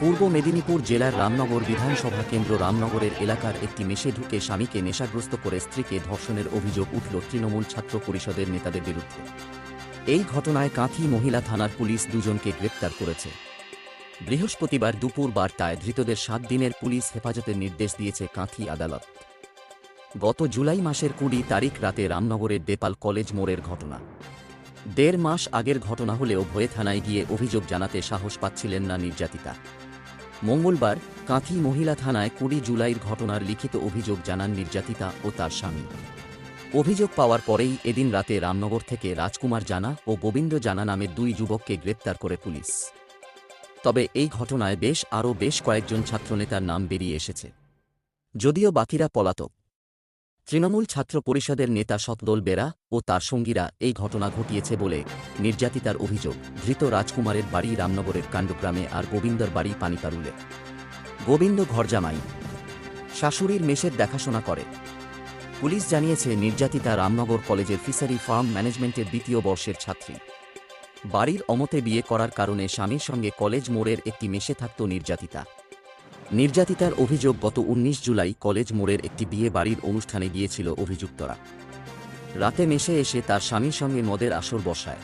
পূর্ব মেদিনীপুর জেলার রামনগর বিধানসভা কেন্দ্র রামনগরের এলাকার একটি মেশে ঢুকে স্বামীকে নেশাগ্রস্ত করে স্ত্রীকে ধর্ষণের অভিযোগ উঠল তৃণমূল ছাত্র পরিষদের নেতাদের বিরুদ্ধে। এই ঘটনায় কাঁথি মহিলা থানার পুলিশ দুজনকে গ্রেপ্তার করেছে। বৃহস্পতিবার দুপুর বারটায় ধৃতদের সাত দিনের পুলিশ হেফাজতের নির্দেশ দিয়েছে কাঁথি আদালত। গত জুলাই মাসের কুড়ি তারিখ রাতে রামনগরের দেপাল কলেজ মোড়ের ঘটনা। দেড় মাস আগের ঘটনা হলেও ভয়ে থানায় গিয়ে অভিযোগ জানাতে সাহস পাচ্ছিলেন না নির্যাতিতা। মঙ্গলবার কাঁথি মহিলা থানায় কুড়ি জুলাইয়ের ঘটনার লিখিত অভিযোগ জানান নির্যাতিতা ও তার স্বামী। অভিযোগ পাওয়ার পরেই এদিন রাতে রামনগর থেকে রাজকুমার জানা ও গোবিন্দ জানা নামের দুই যুবককে গ্রেপ্তার করে পুলিশ। তবে এই ঘটনায় বেশ আরও বেশ কয়েকজন ছাত্রনেতার নাম বেরিয়ে এসেছে। যদিও বাকিরা পলাতক তৃণমূল ছাত্র পরিষদের নেতা শতদল বেরা ও তার সঙ্গীরা এই ঘটনা ঘটিয়েছে বলে নির্যাতিতার অভিযোগ। ধৃত রাজকুমারের বাড়ি রামনগরের কাণ্ডগ্রামে আর গোবিন্দর বাড়ি পানিকারুলে গোবিন্দ ঘরজামাই, শাশুড়ির মেষের দেখাশোনা করে। পুলিশ জানিয়েছে, নির্যাতিতা রামনগর কলেজের ফিশারি ফার্ম ম্যানেজমেন্টের দ্বিতীয় বর্ষের ছাত্রী। বাড়ির অমতে বিয়ে করার কারণে স্বামীর সঙ্গে কলেজ মোড়ের একটি মেশে থাকত নির্যাতিতা। নির্যাতিতার অভিযোগ গত উনিশ জুলাই কলেজ মোড়ের একটি বিয়ে বাড়ির অনুষ্ঠানে গিয়েছিল অভিযুক্তরা। রাতে মেশে এসে তার স্বামীর সঙ্গে মদের আসর বসায়।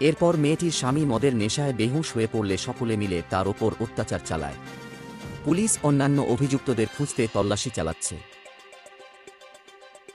এরপর মেয়েটির স্বামী মদের নেশায় বেহুশ হয়ে পড়লে সকলে মিলে তার ওপর অত্যাচার চালায়। পুলিশ অন্যান্য অভিযুক্তদের খুঁজতে তল্লাশি চালাচ্ছে।